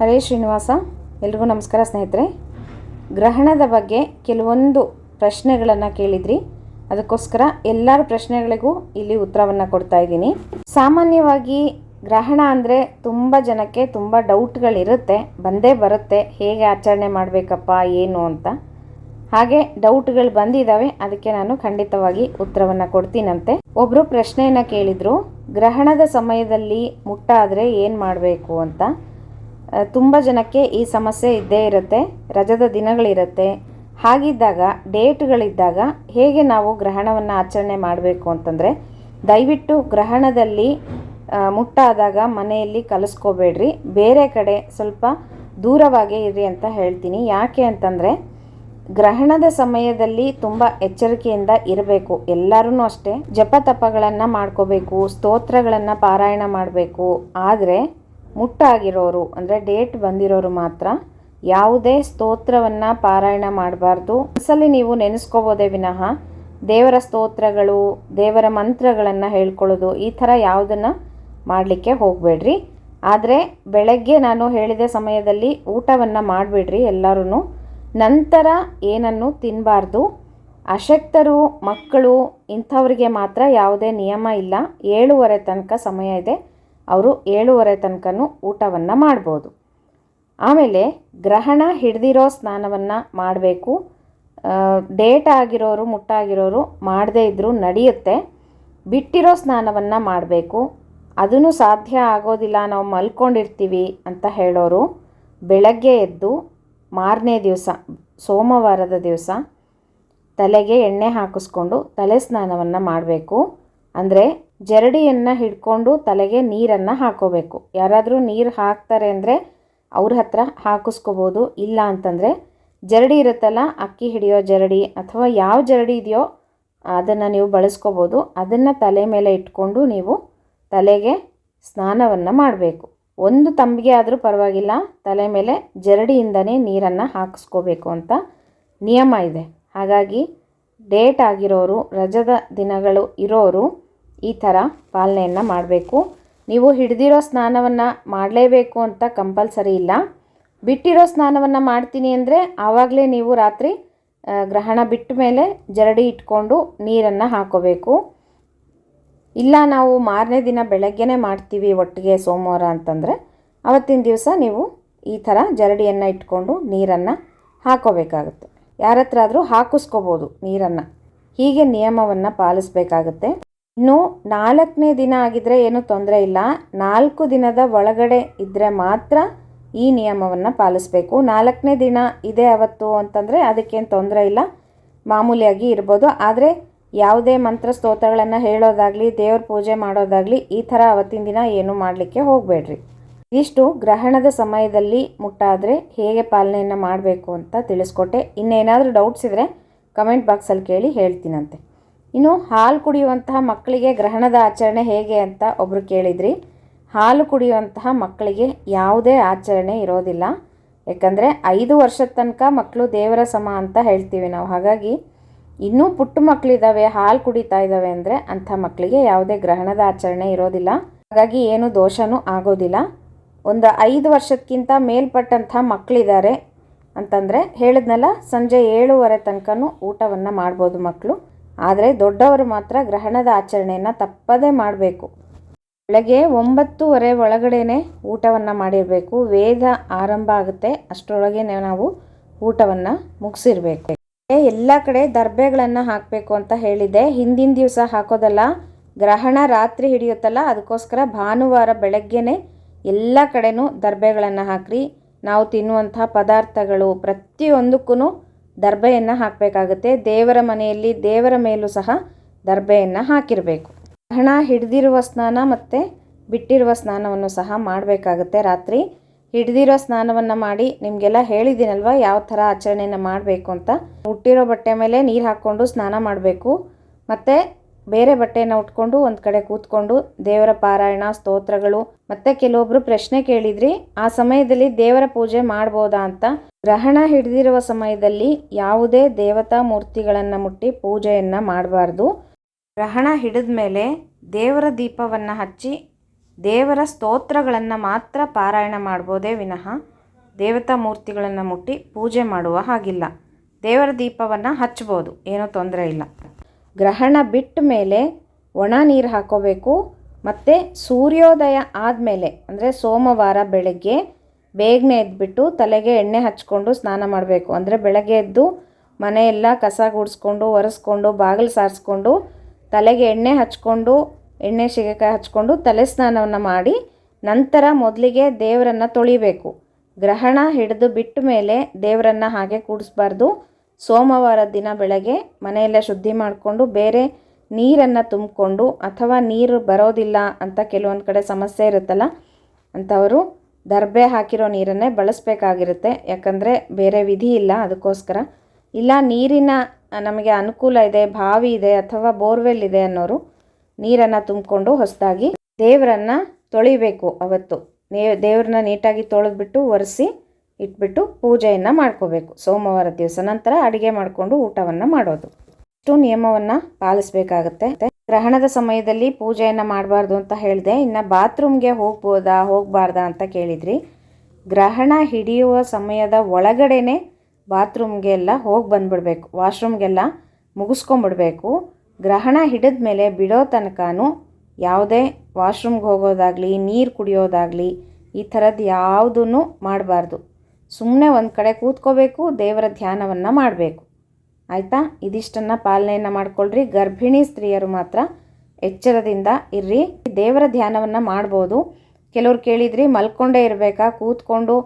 ಹರೇ ಶ್ರೀನಿವಾಸ, ಎಲ್ರಿಗೂ ನಮಸ್ಕಾರ ಸ್ನೇಹಿತರೆ. ಗ್ರಹಣದ ಬಗ್ಗೆ ಕೆಲವೊಂದು ಪ್ರಶ್ನೆಗಳನ್ನು ಕೇಳಿದ್ರಿ. ಅದಕ್ಕೋಸ್ಕರ ಎಲ್ಲರ ಪ್ರಶ್ನೆಗಳಿಗೂ ಇಲ್ಲಿ ಉತ್ತರವನ್ನು ಕೊಡ್ತಾ ಇದ್ದೀನಿ. ಸಾಮಾನ್ಯವಾಗಿ ಗ್ರಹಣ ಅಂದರೆ ತುಂಬ ಜನಕ್ಕೆ ತುಂಬ ಡೌಟ್ಗಳಿರುತ್ತೆ ಬಂದೇ ಬರುತ್ತೆ. ಹೇಗೆ ಆಚರಣೆ ಮಾಡಬೇಕಪ್ಪ, ಏನು ಅಂತ. ಹಾಗೆ ಡೌಟ್ಗಳು ಬಂದಿದ್ದಾವೆ ಅದಕ್ಕೆ ನಾನು ಖಂಡಿತವಾಗಿ ಉತ್ತರವನ್ನು ಕೊಡ್ತೀನಂತೆ. ಒಬ್ಬರು ಪ್ರಶ್ನೆಯನ್ನು ಕೇಳಿದರು, ಗ್ರಹಣದ ಸಮಯದಲ್ಲಿ ಮುಟ್ಟಾದರೆ ಏನು ಮಾಡಬೇಕು ಅಂತ. ತುಂಬ ಜನಕ್ಕೆ ಈ ಸಮಸ್ಯೆ ಇದ್ದೇ ಇರುತ್ತೆ, ರಜದ ದಿನಗಳಿರುತ್ತೆ. ಹಾಗಿದ್ದಾಗ, ಡೇಟ್ಗಳಿದ್ದಾಗ ಹೇಗೆ ನಾವು ಗ್ರಹಣವನ್ನು ಆಚರಣೆ ಮಾಡಬೇಕು ಅಂತಂದರೆ, ದಯವಿಟ್ಟು ಗ್ರಹಣದಲ್ಲಿ ಮುಟ್ಟಾದಾಗ ಮನೆಯಲ್ಲಿ ಕಲಿಸ್ಕೋಬೇಡ್ರಿ. ಬೇರೆ ಕಡೆ ಸ್ವಲ್ಪ ದೂರವಾಗೇ ಇರಿ ಅಂತ ಹೇಳ್ತೀನಿ. ಯಾಕೆ ಅಂತಂದರೆ, ಗ್ರಹಣದ ಸಮಯದಲ್ಲಿ ತುಂಬ ಎಚ್ಚರಿಕೆಯಿಂದ ಇರಬೇಕು. ಎಲ್ಲರೂ ಅಷ್ಟೇ ಜಪ ತಪಗಳನ್ನು ಮಾಡ್ಕೋಬೇಕು, ಸ್ತೋತ್ರಗಳನ್ನು ಪಾರಾಯಣ ಮಾಡಬೇಕು. ಆದರೆ ಮುಟ್ಟಾಗಿರೋರು, ಅಂದರೆ ಡೇಟ್ ಬಂದಿರೋರು ಮಾತ್ರ ಯಾವುದೇ ಸ್ತೋತ್ರವನ್ನು ಪಾರಾಯಣ ಮಾಡಬಾರ್ದು. ಅಸಲಿ ನೀವು ನೆನೆಸ್ಕೋಬೋದೇ ವಿನಃ ದೇವರ ಸ್ತೋತ್ರಗಳು, ದೇವರ ಮಂತ್ರಗಳನ್ನು ಹೇಳ್ಕೊಳ್ಳೋದು, ಈ ಥರ ಯಾವುದನ್ನು ಮಾಡಲಿಕ್ಕೆ ಹೋಗಬೇಡ್ರಿ. ಆದರೆ ಬೆಳಗ್ಗೆ ನಾನು ಹೇಳಿದ ಸಮಯದಲ್ಲಿ ಊಟವನ್ನು ಮಾಡಿಬಿಡ್ರಿ ಎಲ್ಲರೂ ನಂತರ ಏನನ್ನು ತಿನ್ನಬಾರ್ದು ಅಶಕ್ತರು, ಮಕ್ಕಳು ಇಂಥವ್ರಿಗೆ ಮಾತ್ರ ಯಾವುದೇ ನಿಯಮ ಇಲ್ಲ. ಏಳುವರೆ ತನಕ ಸಮಯ ಇದೆ. ಅವರು ಏಳುವರೆ ತನಕನೂ ಊಟವನ್ನು ಮಾಡ್ಬೋದು. ಆಮೇಲೆ ಗ್ರಹಣ ಹಿಡ್ದಿರೋ ಸ್ನಾನವನ್ನು ಮಾಡಬೇಕು. ಡೇಟ್ ಆಗಿರೋರು, ಮುಟ್ಟಾಗಿರೋರು ಮಾಡದೇ ಇದ್ದರೂ ನಡೆಯುತ್ತೆ. ಬಿಟ್ಟಿರೋ ಸ್ನಾನವನ್ನು ಮಾಡಬೇಕು. ಅದನ್ನು ಸಾಧ್ಯ ಆಗೋದಿಲ್ಲ, ನಾವು ಮಲ್ಕೊಂಡಿರ್ತೀವಿ ಅಂತ ಹೇಳೋರು ಬೆಳಗ್ಗೆ ಎದ್ದು ಮಾರನೇ ದಿವಸ, ಸೋಮವಾರದ ದಿವಸ ತಲೆಗೆ ಎಣ್ಣೆ ಹಾಕಿಸ್ಕೊಂಡು ತಲೆ ಸ್ನಾನವನ್ನು ಮಾಡಬೇಕು. ಅಂದರೆ ಜರಡಿಯನ್ನು ಹಿಡ್ಕೊಂಡು ತಲೆಗೆ ನೀರನ್ನು ಹಾಕೋಬೇಕು. ಯಾರಾದರೂ ನೀರು ಹಾಕ್ತಾರೆ ಅಂದರೆ ಅವ್ರ ಹತ್ರ ಹಾಕಿಸ್ಕೋಬೋದು. ಇಲ್ಲ ಅಂತಂದರೆ ಜರಡಿ ಇರುತ್ತಲ್ಲ, ಅಕ್ಕಿ ಹಿಡಿಯೋ ಜರಡಿ ಅಥವಾ ಯಾವ ಜರಡಿ ಇದೆಯೋ ಅದನ್ನು ನೀವು ಬಳಸ್ಕೋಬೋದು. ಅದನ್ನು ತಲೆ ಮೇಲೆ ಇಟ್ಕೊಂಡು ನೀವು ತಲೆಗೆ ಸ್ನಾನವನ್ನು ಮಾಡಬೇಕು. ಒಂದು ತಂಬಿಗೆ ಆದರೂ ಪರವಾಗಿಲ್ಲ, ತಲೆ ಮೇಲೆ ಜರಡಿಯಿಂದನೇ ನೀರನ್ನು ಹಾಕಿಸ್ಕೋಬೇಕು ಅಂತ ನಿಯಮ ಇದೆ. ಹಾಗಾಗಿ ಡೇಟ್ ಆಗಿರೋರು, ರಜದ ದಿನಗಳು ಇರೋರು ಈ ಥರ ಪಾಲನೆಯನ್ನು ಮಾಡಬೇಕು. ನೀವು ಹಿಡಿದಿರೋ ಸ್ನಾನವನ್ನು ಮಾಡಲೇಬೇಕು ಅಂತ ಕಂಪಲ್ಸರಿ ಇಲ್ಲ. ಬಿಟ್ಟಿರೋ ಸ್ನಾನವನ್ನು ಮಾಡ್ತೀನಿ ಅಂದರೆ ಆವಾಗಲೇ ನೀವು ರಾತ್ರಿ ಗ್ರಹಣ ಬಿಟ್ಟ ಮೇಲೆ ಜರಡಿ ಇಟ್ಕೊಂಡು ನೀರನ್ನು ಹಾಕೋಬೇಕು. ಇಲ್ಲ, ನಾವು ಮಾರನೇ ದಿನ ಬೆಳಗ್ಗೆನೇ ಮಾಡ್ತೀವಿ ಒಟ್ಟಿಗೆ ಸೋಮವಾರ ಅಂತಂದರೆ, ಅವತ್ತಿನ ದಿವಸ ನೀವು ಈ ಥರ ಜರಡಿಯನ್ನು ಇಟ್ಕೊಂಡು ನೀರನ್ನು ಹಾಕೋಬೇಕಾಗುತ್ತೆ. ಯಾರ ಹತ್ರ ಆದರೂ ಹಾಕಿಸ್ಕೋಬೋದು ನೀರನ್ನು. ಹೀಗೆ ನಿಯಮವನ್ನು ಪಾಲಿಸಬೇಕಾಗುತ್ತೆ. ಇನ್ನು ನಾಲ್ಕನೇ ದಿನ ಆಗಿದ್ರೆ ಏನು ತೊಂದರೆ ಇಲ್ಲ. ನಾಲ್ಕು ದಿನದ ಒಳಗಡೆ ಇದ್ದರೆ ಮಾತ್ರ ಈ ನಿಯಮವನ್ನು ಪಾಲಿಸಬೇಕು. ನಾಲ್ಕನೇ ದಿನ ಇದೆ ಅವತ್ತು ಅಂತಂದರೆ ಅದಕ್ಕೇನು ತೊಂದರೆ ಇಲ್ಲ. ಮಾಮೂಲಿಯಾಗಿ ಇರ್ಬೋದು. ಆದರೆ ಯಾವುದೇ ಮಂತ್ರ ಸ್ತೋತ್ರಗಳನ್ನು ಹೇಳೋದಾಗಲಿ, ದೇವ್ರ ಪೂಜೆ ಮಾಡೋದಾಗಲಿ ಈ ಥರ ಅವತ್ತಿನ ದಿನ ಏನು ಮಾಡಲಿಕ್ಕೆ ಹೋಗಬೇಡ್ರಿ. ಇಷ್ಟು ಗ್ರಹಣದ ಸಮಯದಲ್ಲಿ ಮುಟ್ಟಾದರೆ ಹೇಗೆ ಪಾಲನೆಯನ್ನು ಮಾಡಬೇಕು ಅಂತ ತಿಳಿಸ್ಕೊಟ್ಟೆ. ಇನ್ನೇನಾದರೂ ಡೌಟ್ಸ್ ಇದ್ದರೆ ಕಮೆಂಟ್ ಬಾಕ್ಸಲ್ಲಿ ಕೇಳಿ ಹೇಳ್ತೀನಂತೆ. ಇನ್ನು ಹಾಲು ಕುಡಿಯುವಂತಹ ಮಕ್ಕಳಿಗೆ ಗ್ರಹಣದ ಆಚರಣೆ ಹೇಗೆ ಅಂತ ಒಬ್ಬರು ಕೇಳಿದ್ರಿ. ಹಾಲು ಕುಡಿಯುವಂತಹ ಮಕ್ಕಳಿಗೆ ಯಾವುದೇ ಆಚರಣೆ ಇರೋದಿಲ್ಲ. ಯಾಕಂದರೆ ಐದು ವರ್ಷದ ತನಕ ಮಕ್ಕಳು ದೇವರ ಸಮ ಅಂತ ಹೇಳ್ತೀವಿ ನಾವು. ಹಾಗಾಗಿ ಇನ್ನೂ ಪುಟ್ಟ ಮಕ್ಕಳಿದ್ದಾವೆ ಹಾಲು ಕುಡಿತಾ ಇದ್ದಾವೆ ಅಂದರೆ ಅಂಥ ಮಕ್ಕಳಿಗೆ ಯಾವುದೇ ಗ್ರಹಣದ ಆಚರಣೆ ಇರೋದಿಲ್ಲ. ಹಾಗಾಗಿ ಏನು ದೋಷನೂ ಆಗೋದಿಲ್ಲ. ಒಂದು ಐದು ವರ್ಷಕ್ಕಿಂತ ಮೇಲ್ಪಟ್ಟಂಥ ಮಕ್ಕಳಿದ್ದಾರೆ ಅಂತಂದರೆ ಹೇಳಿದ್ನಲ್ಲ, ಸಂಜೆ ಏಳುವರೆ ತನಕನೂ ಊಟವನ್ನು ಮಾಡ್ಬೋದು ಮಕ್ಕಳು. ಆದರೆ ದೊಡ್ಡವರು ಮಾತ್ರ ಗ್ರಹಣದ ಆಚರಣೆಯನ್ನು ತಪ್ಪದೇ ಮಾಡಬೇಕು. ಬೆಳಗ್ಗೆ ಒಂಬತ್ತುವರೆ ಒಳಗಡೆನೆ ಊಟವನ್ನು ಮಾಡಿರಬೇಕು. ವೇದ ಆರಂಭ ಆಗುತ್ತೆ. ಅಷ್ಟರೊಳಗೆ ನಾವು ಊಟವನ್ನು ಮುಗಿಸಿರ್ಬೇಕು. ಎಲ್ಲ ಕಡೆ ದರ್ಬೆಗಳನ್ನು ಹಾಕಬೇಕು ಅಂತ ಹೇಳಿದೆ ಹಿಂದಿನ ದಿವಸ ಹಾಕೋದಲ್ಲ, ಗ್ರಹಣ ರಾತ್ರಿ ಹಿಡಿಯುತ್ತಲ್ಲ, ಅದಕ್ಕೋಸ್ಕರ ಭಾನುವಾರ ಬೆಳಗ್ಗೆನೆ ಎಲ್ಲ ಕಡೆಯೂ ದರ್ಬೆಗಳನ್ನು ಹಾಕ್ರಿ. ನಾವು ತಿನ್ನುವಂಥ ಪದಾರ್ಥಗಳು ಪ್ರತಿಯೊಂದಕ್ಕೂ ದರ್ಬೆಯನ್ನು ಹಾಕಬೇಕಾಗುತ್ತೆ. ದೇವರ ಮನೆಯಲ್ಲಿ ದೇವರ ಮೇಲೂ ಸಹ ದರ್ಬೆಯನ್ನು ಹಾಕಿರಬೇಕು. ಹಣ ಹಿಡಿದಿರುವ ಸ್ನಾನ ಮತ್ತು ಬಿಟ್ಟಿರುವ ಸ್ನಾನವನ್ನು ಸಹ ಮಾಡಬೇಕಾಗುತ್ತೆ ರಾತ್ರಿ. ಹಿಡ್ದಿರೋ ಸ್ನಾನವನ್ನು ಮಾಡಿ ನಿಮಗೆಲ್ಲ ಹೇಳಿದ್ದೀನಲ್ವ ಯಾವ ಥರ ಆಚರಣೆಯನ್ನು ಮಾಡಬೇಕು ಅಂತ. ಹುಟ್ಟಿರೋ ಬಟ್ಟೆ ಮೇಲೆ ನೀರು ಹಾಕ್ಕೊಂಡು ಸ್ನಾನ ಮಾಡಬೇಕು. ಮತ್ತು ಬೇರೆ ಬಟ್ಟೆನ ಉಟ್ಕೊಂಡು ಒಂದು ಕಡೆ ಕೂತ್ಕೊಂಡು ದೇವರ ಪಾರಾಯಣ, ಸ್ತೋತ್ರಗಳು, ಮತ್ತೆ ಕೆಲವೊಬ್ಬರು ಪ್ರಶ್ನೆ ಕೇಳಿದ್ರಿ, ಆ ಸಮಯದಲ್ಲಿ ದೇವರ ಪೂಜೆ ಮಾಡ್ಬೋದಾ ಅಂತ. ಗ್ರಹಣ ಹಿಡಿದಿರುವ ಸಮಯದಲ್ಲಿ ಯಾವುದೇ ದೇವತಾ ಮೂರ್ತಿಗಳನ್ನು ಮುಟ್ಟಿ ಪೂಜೆಯನ್ನು ಮಾಡಬಾರ್ದು. ಗ್ರಹಣ ಹಿಡಿದ ಮೇಲೆ ದೇವರ ದೀಪವನ್ನು ಹಚ್ಚಿ ದೇವರ ಸ್ತೋತ್ರಗಳನ್ನು ಮಾತ್ರ ಪಾರಾಯಣ ಮಾಡ್ಬೋದೇ ವಿನಃ ದೇವತಾ ಮೂರ್ತಿಗಳನ್ನು ಮುಟ್ಟಿ ಪೂಜೆ ಮಾಡುವ ಹಾಗಿಲ್ಲ. ದೇವರ ದೀಪವನ್ನು ಹಚ್ಬೋದು, ಏನೂ ತೊಂದರೆ ಇಲ್ಲ. ಗ್ರಹಣ ಬಿಟ್ಟ ಮೇಲೆ ಒಣ ನೀರು ಹಾಕೋಬೇಕು. ಮತ್ತು ಸೂರ್ಯೋದಯ ಆದಮೇಲೆ, ಅಂದರೆ ಸೋಮವಾರ ಬೆಳಗ್ಗೆ ಬೇಗನೆ ಎದ್ಬಿಟ್ಟು ತಲೆಗೆ ಎಣ್ಣೆ ಹಚ್ಕೊಂಡು ಸ್ನಾನ ಮಾಡಬೇಕು. ಅಂದರೆ ಬೆಳಗ್ಗೆ ಎದ್ದು ಮನೆಯೆಲ್ಲ ಕಸ ಗುಡಿಸ್ಕೊಂಡು, ಒರೆಸ್ಕೊಂಡು, ಬಾಗಿಲು ಸಾರಿಸ್ಕೊಂಡು ತಲೆಗೆ ಎಣ್ಣೆ ಹಚ್ಕೊಂಡು, ಎಣ್ಣೆ ಶಿಗೆಕಾಯಿ ಹಚ್ಕೊಂಡು ತಲೆ ಸ್ನಾನವನ್ನು ಮಾಡಿ ನಂತರ ಮೊದಲಿಗೆ ದೇವರನ್ನು ತೊಳಿಬೇಕು. ಗ್ರಹಣ ಹಿಡಿದು ಬಿಟ್ಟ ಮೇಲೆ ದೇವರನ್ನು ಹಾಗೆ ಕೂಡಿಸ್ಬಾರ್ದು. ಸೋಮವಾರದ ದಿನ ಬೆಳಗ್ಗೆ ಮನೆಯಲ್ಲೇ ಶುದ್ಧಿ ಮಾಡಿಕೊಂಡು ಬೇರೆ ನೀರನ್ನು ತುಂಬಿಕೊಂಡು ಅಥವಾ ನೀರು ಬರೋದಿಲ್ಲ ಅಂತ ಕೆಲವೊಂದು ಕಡೆ ಸಮಸ್ಯೆ ಇರುತ್ತಲ್ಲ, ಅಂಥವರು ದರ್ಬೆ ಹಾಕಿರೋ ನೀರನ್ನೇ ಬಳಸಬೇಕಾಗಿರುತ್ತೆ. ಯಾಕಂದರೆ ಬೇರೆ ವಿಧಿ ಇಲ್ಲ ಅದಕ್ಕೋಸ್ಕರ. ಇಲ್ಲ, ನೀರಿನ ನಮಗೆ ಅನುಕೂಲ ಇದೆ, ಬಾವಿ ಇದೆ ಅಥವಾ ಬೋರ್ವೆಲ್ ಇದೆ ಅನ್ನೋರು ನೀರನ್ನು ತುಂಬಿಕೊಂಡು ಹೊಸದಾಗಿ ದೇವರನ್ನು ತೊಳಿಬೇಕು ಅವತ್ತು. ದೇವ್ರನ್ನ ನೀಟಾಗಿ ತೊಳೆದ್ಬಿಟ್ಟು ಒರೆಸಿ ಇಟ್ಬಿಟ್ಟು ಪೂಜೆಯನ್ನು ಮಾಡ್ಕೋಬೇಕು. ಸೋಮವಾರ ದಿವಸ ನಂತರ ಅಡುಗೆ ಮಾಡಿಕೊಂಡು ಊಟವನ್ನು ಮಾಡೋದು. ಇಷ್ಟು ನಿಯಮವನ್ನು ಪಾಲಿಸಬೇಕಾಗತ್ತೆ. ಗ್ರಹಣದ ಸಮಯದಲ್ಲಿ ಪೂಜೆಯನ್ನು ಮಾಡಬಾರ್ದು ಅಂತ ಹೇಳಿದೆ. ಇನ್ನು ಬಾತ್ರೂಮ್ಗೆ ಹೋಗ್ಬೋದಾ, ಹೋಗಬಾರ್ದಾ ಅಂತ ಕೇಳಿದ್ರಿ. ಗ್ರಹಣ ಹಿಡಿಯುವ ಸಮಯದ ಒಳಗಡೆನೆ ಬಾತ್ರೂಮ್ಗೆ ಎಲ್ಲ ಹೋಗಿ ಬಂದ್ಬಿಡ್ಬೇಕು. ವಾಶ್ರೂಮ್ಗೆಲ್ಲ ಮುಗಿಸ್ಕೊಂಬಿಡ್ಬೇಕು. ಗ್ರಹಣ ಹಿಡಿದ ಮೇಲೆ ಬಿಡೋ ತನಕನೂ ಯಾವುದೇ ವಾಶ್ರೂಮ್ಗೆ ಹೋಗೋದಾಗಲಿ, ನೀರು ಕುಡಿಯೋದಾಗಲಿ ಈ ಥರದ್ದು ಯಾವುದೂ ಮಾಡಬಾರ್ದು. ಸುಮ್ಮನೆ ಒಂದು ಕಡೆ ಕೂತ್ಕೋಬೇಕು, ದೇವರ ಧ್ಯಾನವನ್ನು ಮಾಡಬೇಕು. ಆಯಿತಾ? ಇದಿಷ್ಟನ್ನು ಪಾಲನೆಯನ್ನು ಮಾಡ್ಕೊಳ್ರಿ. ಗರ್ಭಿಣಿ ಸ್ತ್ರೀಯರು ಮಾತ್ರ ಎಚ್ಚರದಿಂದ ಇರ್ರಿ. ದೇವರ ಧ್ಯಾನವನ್ನು ಮಾಡ್ಬೋದು. ಕೆಲವ್ರು ಕೇಳಿದ್ರಿ, ಮಲ್ಕೊಂಡೇ ಇರಬೇಕಾ? ಕೂತ್ಕೊಂಡು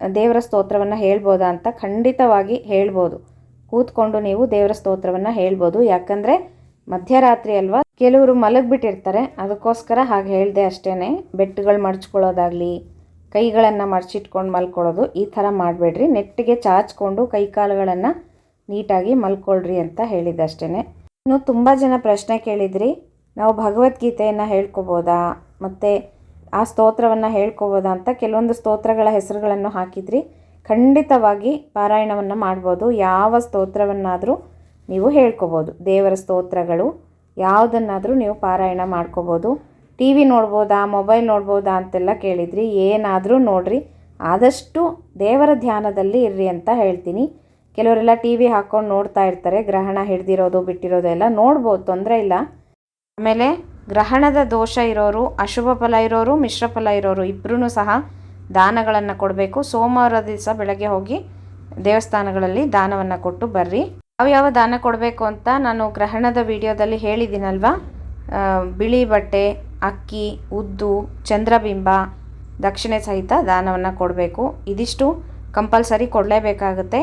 ದೇವರ ಸ್ತೋತ್ರವನ್ನು ಹೇಳ್ಬೋದಾ ಅಂತ ಖಂಡಿತವಾಗಿ ಹೇಳ್ಬೋದು. ಕೂತ್ಕೊಂಡು ನೀವು ದೇವರ ಸ್ತೋತ್ರವನ್ನು ಹೇಳ್ಬೋದು. ಯಾಕಂದರೆ ಮಧ್ಯರಾತ್ರಿ ಅಲ್ವಾ, ಕೆಲವರು ಮಲಗಿಬಿಟ್ಟಿರ್ತಾರೆ. ಅದಕ್ಕೋಸ್ಕರ ಹಾಗೆ ಹೇಳಿದೆ ಅಷ್ಟೇ ಬೆಟ್ಟುಗಳು ಮಡ್ಚ್ಕೊಳ್ಳೋದಾಗಲಿ ಕೈಗಳನ್ನು ಮರ್ಚಿಟ್ಕೊಂಡು ಮಲ್ಕೊಳ್ಳೋದು. ಈ ಥರ ಮಾಡಬೇಡ್ರಿ. ನೆಟ್ಟಿಗೆ ಚಾಚ್ಕೊಂಡು ಕೈಕಾಲುಗಳನ್ನು ನೀಟಾಗಿ ಮಲ್ಕೊಳ್ರಿ ಅಂತ ಹೇಳಿದ್ದಷ್ಟೇ ಇನ್ನು ತುಂಬ ಜನ ಪ್ರಶ್ನೆ ಕೇಳಿದ್ರಿ, ನಾವು ಭಗವದ್ಗೀತೆಯನ್ನು ಹೇಳ್ಕೊಬೋದಾ? ಮತ್ತು ಆ ಸ್ತೋತ್ರವನ್ನು ಹೇಳ್ಕೊಬೋದಾ ಅಂತ ಕೆಲವೊಂದು ಸ್ತೋತ್ರಗಳ ಹೆಸರುಗಳನ್ನು ಹಾಕಿದ್ರಿ. ಖಂಡಿತವಾಗಿ ಪಾರಾಯಣವನ್ನು ಮಾಡ್ಬೋದು. ಯಾವ ಸ್ತೋತ್ರವನ್ನಾದರೂ ನೀವು ಹೇಳ್ಕೊಬೋದು. ದೇವರ ಸ್ತೋತ್ರಗಳು, ಯಾವುದನ್ನಾದರೂ ನೀವು ಪಾರಾಯಣ ಮಾಡ್ಕೋಬೋದು. ಟಿ ವಿ ನೋಡ್ಬೋದಾ, ಮೊಬೈಲ್ ನೋಡ್ಬೋದಾ ಅಂತೆಲ್ಲ ಕೇಳಿದ್ರಿ. ಏನಾದರೂ ನೋಡಿರಿ. ಆದಷ್ಟು ದೇವರ ಧ್ಯಾನದಲ್ಲಿ ಇರ್ರಿ ಅಂತ ಹೇಳ್ತೀನಿ. ಕೆಲವರೆಲ್ಲ ಟಿ ವಿ ಹಾಕ್ಕೊಂಡು ನೋಡ್ತಾ ಇರ್ತಾರೆ. ಗ್ರಹಣ ಹಿಡ್ದಿರೋದು, ಬಿಟ್ಟಿರೋದು ಎಲ್ಲ ನೋಡ್ಬೋದು, ತೊಂದರೆ ಇಲ್ಲ. ಆಮೇಲೆ ಗ್ರಹಣದ ದೋಷ ಇರೋರು, ಅಶುಭ ಫಲ ಇರೋರು, ಮಿಶ್ರ ಫಲ ಇರೋರು ಇಬ್ಬರೂ ಸಹ ದಾನಗಳನ್ನು ಕೊಡಬೇಕು. ಸೋಮವಾರ ದಿವಸ ಬೆಳಗ್ಗೆ ಹೋಗಿ ದೇವಸ್ಥಾನಗಳಲ್ಲಿ ದಾನವನ್ನು ಕೊಟ್ಟು ಬರ್ರಿ. ಯಾವ್ಯಾವ ಯಾವ ದಾನ ಕೊಡಬೇಕು ಅಂತ ನಾನು ಗ್ರಹಣದ ವಿಡಿಯೋದಲ್ಲಿ ಹೇಳಿದ್ದೀನಲ್ವಾ? ಬಿಳಿ ಬಟ್ಟೆ ಅಕ್ಕಿ, ಉದ್ದು, ಚಂದ್ರಬಿಂಬ, ದಕ್ಷಿಣೆ ಸಹಿತ ದಾನವನ್ನು ಕೊಡಬೇಕು. ಇದಿಷ್ಟು ಕಂಪಲ್ಸರಿ ಕೊಡಲೇಬೇಕಾಗುತ್ತೆ.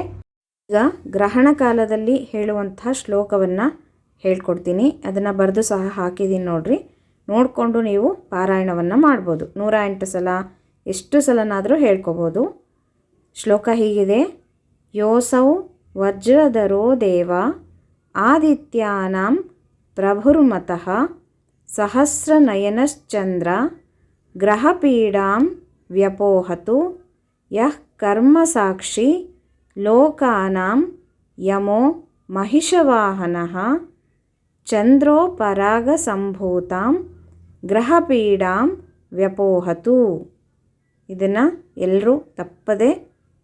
ಈಗ ಗ್ರಹಣ ಕಾಲದಲ್ಲಿ ಹೇಳುವಂತಹ ಶ್ಲೋಕವನ್ನು ಹೇಳ್ಕೊಡ್ತೀನಿ. ಅದನ್ನು ಬರೆದು ಸಹ ಹಾಕಿದ್ದೀನಿ ನೋಡಿರಿ. ನೋಡಿಕೊಂಡು ನೀವು ಪಾರಾಯಣವನ್ನು ಮಾಡ್ಬೋದು. ನೂರ ಎಂಟು ಸಲ, ಎಷ್ಟು ಸಲನಾದರೂ ಹೇಳ್ಕೊಬೋದು. ಶ್ಲೋಕ ಹೀಗಿದೆ. ಯೋಸೌ ವಜ್ರಧರೋ ದೇವ, ಆದಿತ್ಯಾನಾಂ ಪ್ರಭುರ್ಮತಃ ಸಹಸ್ರನಯನಶ್ಚಂದ್ರ ಗ್ರಹಪೀಡಾಂ ವ್ಯಪೋಹತು ಯಃ ಕರ್ಮಸಾಕ್ಷಿ ಲೋಕಾನಾಂ ಯಮೋ महिषवाहनः ಚಂದ್ರೋಪರಾಗಸಂಭೂತಾಂ ಗ್ರಹಪೀಡಾಂ ವ್ಯಪೋಹತು ಇದನ್ನು ಎಲ್ಲರೂ ತಪ್ಪದೆ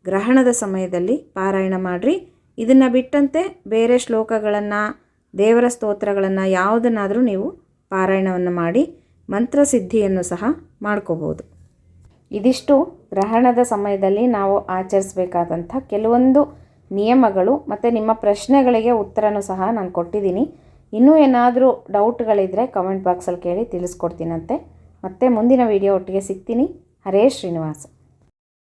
ಗ್ರಹಣದ ಸಮಯದಲ್ಲಿ ಪಾರಾಯಣ ಮಾಡಿರಿ ಇದನ್ನು ಬಿಟ್ಟಂತೆ ಬೇರೆ ಶ್ಲೋಕಗಳನ್ನು ದೇವರ ಸ್ತೋತ್ರಗಳನ್ನು ಯಾವುದನ್ನಾದರೂ ನೀವು ಪಾರಾಯಣವನ್ನು ಮಾಡಿ ಮಂತ್ರಸಿದ್ಧಿಯನ್ನು ಸಹ ಮಾಡ್ಕೋಬೋದು. ಇದಿಷ್ಟು ಗ್ರಹಣದ ಸಮಯದಲ್ಲಿ ನಾವು ಆಚರಿಸಬೇಕಾದಂಥ ಕೆಲವೊಂದು ನಿಯಮಗಳು ಮತ್ತು ನಿಮ್ಮ ಪ್ರಶ್ನೆಗಳಿಗೆ ಉತ್ತರನೂ ಸಹ ನಾನು ಕೊಟ್ಟಿದ್ದೀನಿ. ಇನ್ನೂ ಏನಾದರೂ ಡೌಟ್ಗಳಿದ್ದರೆ ಕಮೆಂಟ್ ಬಾಕ್ಸಲ್ಲಿ ಕೇಳಿ ತಿಳಿಸ್ಕೊಡ್ತೀನಂತೆ. ಮತ್ತೆ ಮುಂದಿನ ವಿಡಿಯೋ ಒಟ್ಟಿಗೆ ಸಿಗ್ತೀನಿ. ಹರೇ ಶ್ರೀನಿವಾಸ.